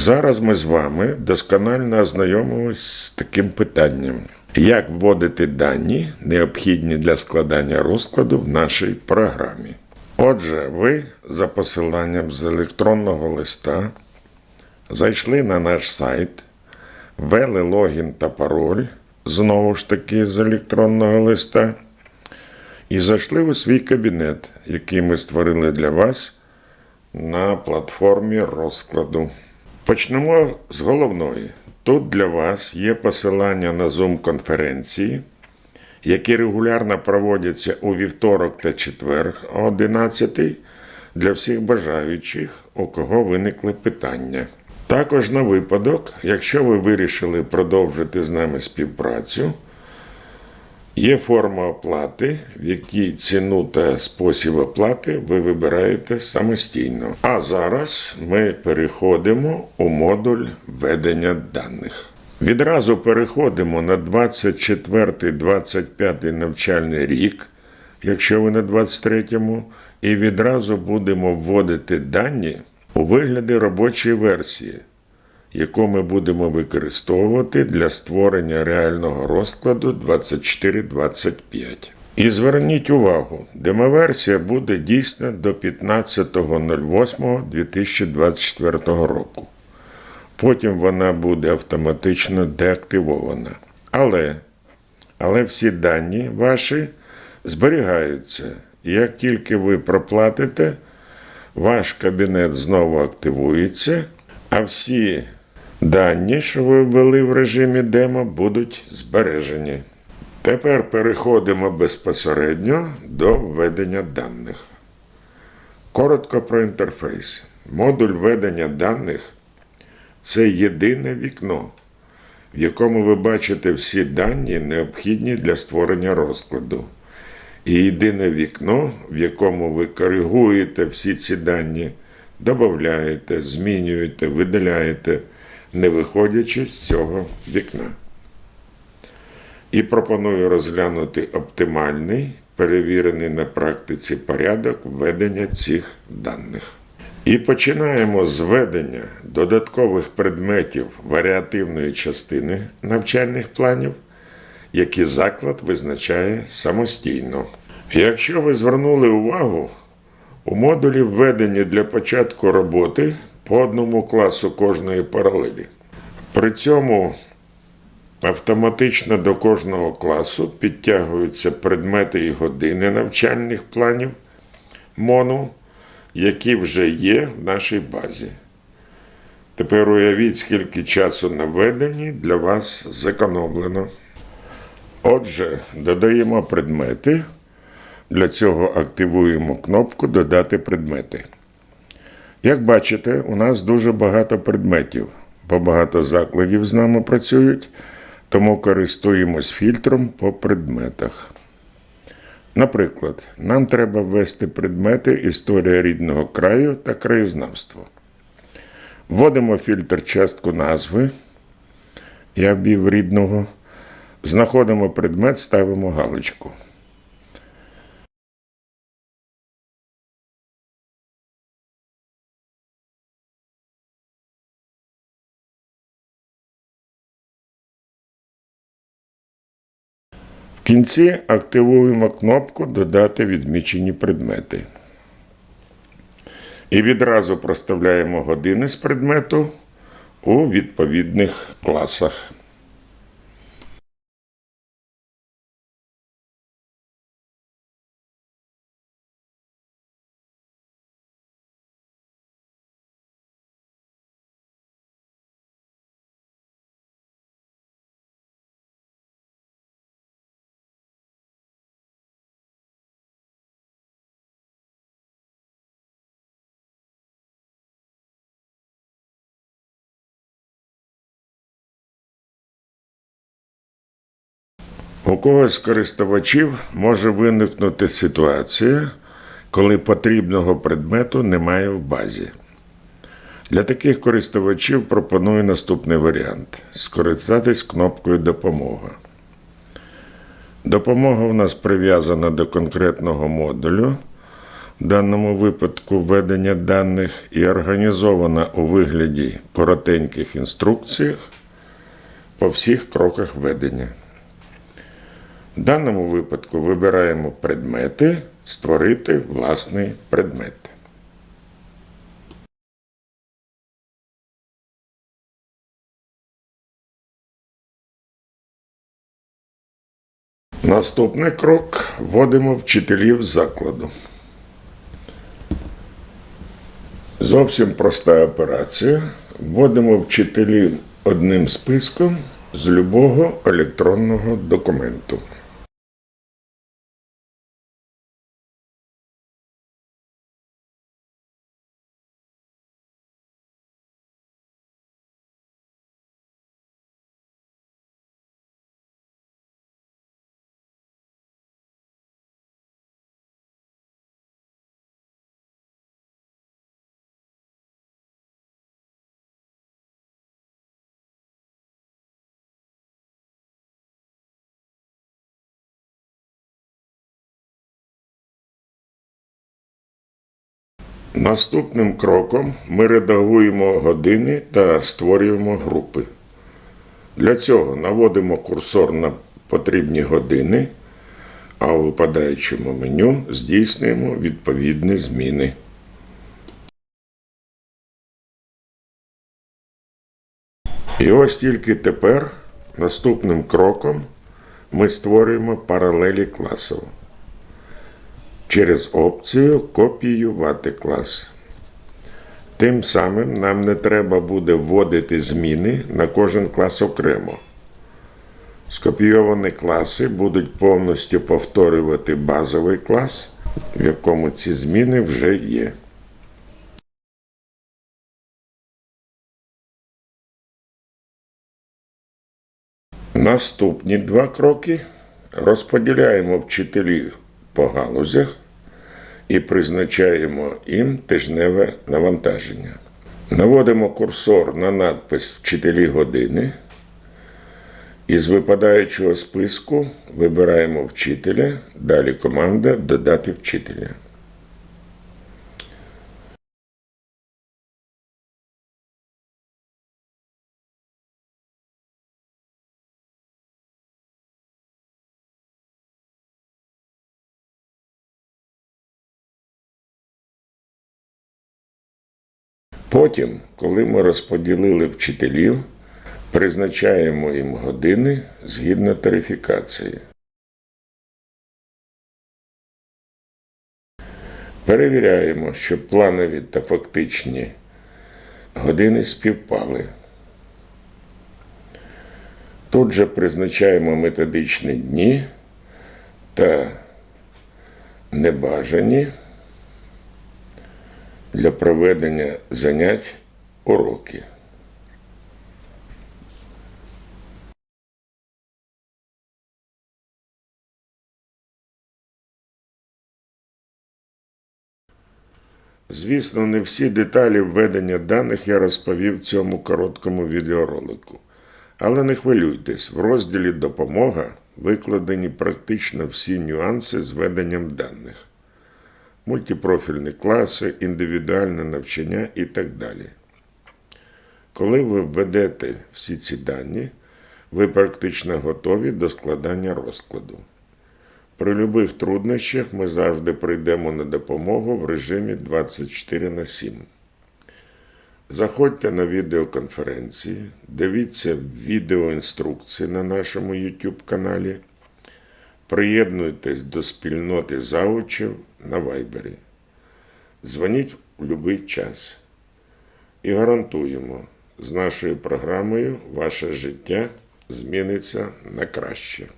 Зараз ми з вами досконально ознайомимось з таким питанням. Як вводити дані, необхідні для складання розкладу в нашій програмі? Отже, ви за посиланням з електронного листа зайшли на наш сайт, ввели логін та пароль, знову ж таки з електронного листа, і зайшли у свій кабінет, який ми створили для вас на платформі розкладу. Почнемо з головної. Тут для вас є посилання на Zoom-конференції, які регулярно проводяться у вівторок та четвер о 11 для всіх бажаючих, у кого виникли питання. Також на випадок, якщо ви вирішили продовжити з нами співпрацю, Є форма оплати, в якій ціну та спосіб оплати ви вибираєте самостійно. А зараз ми переходимо у модуль ведення даних. Відразу переходимо на 24-25 навчальний рік, якщо ви на 23-му, і відразу будемо вводити дані у вигляді робочої версії яку ми будемо використовувати для створення реального розкладу 2425. І зверніть увагу, демоверсія буде дійсна до 15.08.2024 року. Потім вона буде автоматично деактивована. Але, але всі дані ваші зберігаються. І як тільки ви проплатите, ваш кабінет знову активується, а всі Дані, що ви ввели в режимі демо, будуть збережені. Тепер переходимо безпосередньо до введення даних. Коротко про інтерфейс. Модуль введення даних це єдине вікно, в якому ви бачите всі дані, необхідні для створення розкладу. І єдине вікно, в якому ви коригуєте всі ці дані, додаєте, змінюєте, видаляєте не виходячи з цього вікна. І пропоную розглянути оптимальний, перевірений на практиці порядок введення цих даних. І починаємо з введення додаткових предметів варіативної частини навчальних планів, які заклад визначає самостійно. Якщо ви звернули увагу, у модулі введення для початку роботи по одному класу кожної паралелі. При цьому автоматично до кожного класу підтягуються предмети і години навчальних планів МОНу, які вже є в нашій базі. Тепер уявіть, скільки часу на введенні для вас зекономлено. Отже, додаємо предмети. Для цього активуємо кнопку Додати предмети. Як бачите, у нас дуже багато предметів, бо багато закладів з нами працюють, тому користуємось фільтром по предметах. Наприклад, нам треба ввести предмети Історія рідного краю та краєзнавство. Вводимо фільтр частку назви. Я ввів рідного. Знаходимо предмет, ставимо галочку. Кінці активуємо кнопку Додати відмічені предмети. І відразу проставляємо години з предмету у відповідних класах. У когось з користувачів може виникнути ситуація, коли потрібного предмету немає в базі. Для таких користувачів пропоную наступний варіант: скористатись кнопкою Допомога. Допомога у нас прив'язана до конкретного модулю. в даному випадку введення даних і організована у вигляді коротеньких інструкціях по всіх кроках ведення. В даному випадку вибираємо предмети, створити власний предмет. Наступний крок вводимо вчителів закладу. Зовсім проста операція. Вводимо вчителів одним списком з любого електронного документу. Наступним кроком ми редагуємо години та створюємо групи. Для цього наводимо курсор на потрібні години, а у випадаючому меню здійснюємо відповідні зміни. І ось тільки тепер, наступним кроком, ми створюємо паралелі класу через опцію Копіювати клас. Тим самим нам не треба буде вводити зміни на кожен клас окремо. Скопійовані класи будуть повністю повторювати базовий клас, в якому ці зміни вже є. Наступні два кроки розподіляємо вчителів по галузях і призначаємо їм тижневе навантаження. Наводимо курсор на надпис Вчителі години. І з випадаючого списку вибираємо вчителя, далі команда Додати вчителя. Потім, коли ми розподілили вчителів, призначаємо їм години згідно тарифікації. Перевіряємо, щоб планові та фактичні години співпали. Тут же призначаємо методичні дні та небажані для проведення занять уроки. Звісно, не всі деталі введення даних я розповів в цьому короткому відеоролику. Але не хвилюйтесь, в розділі Допомога викладені практично всі нюанси з веденням даних мультипрофільні класи, індивідуальне навчання і так далі. Коли ви введете всі ці дані, ви практично готові до складання розкладу. При будь-яких труднощах ми завжди прийдемо на допомогу в режимі 24 на 7. Заходьте на відеоконференції, дивіться відеоінструкції на нашому YouTube каналі. Приєднуйтесь до спільноти заучів на вайбері. Дзвоніть у будь-який час. І гарантуємо, з нашою програмою ваше життя зміниться на краще.